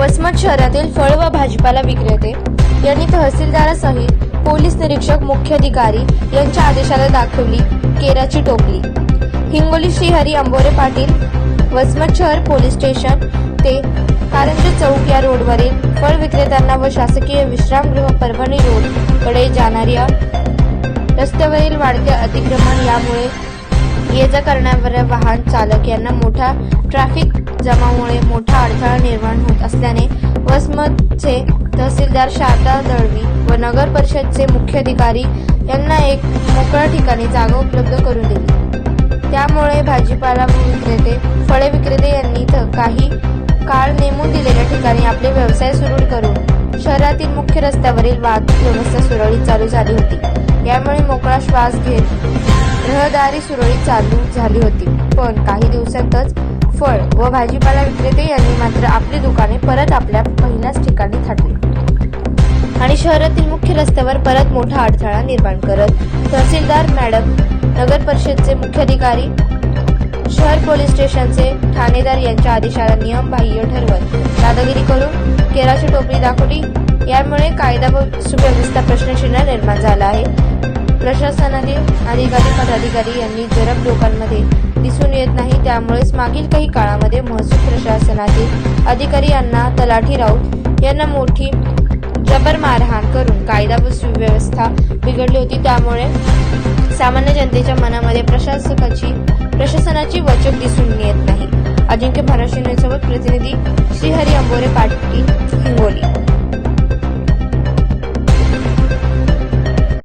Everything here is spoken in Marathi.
वसमत शहरातील फळ व भाजीपाला विक्रेते यांनी तहसीलदारासहित पोलीस निरीक्षक मुख्याधिकारी यांच्या आदेशाला दाखवली केराची टोपली. हिंगोली श्रीहरी अंबोरे पाटील वसमत शहर पोलीस स्टेशन ते कारंजे चौक या रोडवरील फळ विक्रेत्यांना व शासकीय विश्रामगृह परभणी रोडकडे जाणाऱ्या रस्त्यावरील वाढते अतिक्रमण यामुळे ये जा करणाऱ्या वाहन चालक यांना मोठा ट्रॅफिक जमामुळे मोठा अडथळा निर्माण होत असल्याने वसमतचे तहसीलदार शारदा दळवी व नगर परिषदचे मुख्याधिकारी यांना एक मोकळ्या ठिकाणी जागा उपलब्ध करून दिली. त्यामुळे भाजीपाला विक्रेते फळे विक्रेते यांनी काही काळ नेमून दिलेल्या ठिकाणी आपले व्यवसाय सुरू करून शहरातील मुख्य रस्त्यावरील वाहतूक व्यवस्था सुरळीत चालू झाली होती. यामुळे मोकळा श्वास घेत रहदारी सुरळीत चालू झाली होती. पण काही दिवसातच फळ व भाजीपाला विक्रेते यांनी मात्र आपली दुकाने परत आपल्या पहिल्याच ठिकाणी थाटली. आणि शहरातील मुख्य रस्त्यावर परत मोठा अडथळा निर्माण करत तहसीलदार मॅडम नगर परिषदचे मुख्याधिकारी शहर पोलीस स्टेशनचे ठाणेदार यांच्या आदेशाला नियमबाह्य ठरवत दादागिरी करून केराची टोपली दाखवली. यामुळे कायदा व सुव्यवस्था प्रश्नचिन्ह निर्माण झाला आहे. प्रशासनाने अधिकारी पदाधिकारी यांनी जरब लोकांमध्ये दिसून येत नाही. त्यामुळेच मागील काही काळामध्ये महसूल प्रशासनातील अधिकारी यांना तलाठी राऊत यांना मोठी जबर मारहाण करून कायदा व सुव्यवस्था बिघडली होती. त्यामुळे सामान्य जनतेच्या मनामध्ये प्रशासकाची प्रशासनाची वचक दिसून येत नाही. अजिंक्य महाराष्ट्र न्यूजसोबत प्रतिनिधी श्रीहरी अंबोरे पाटील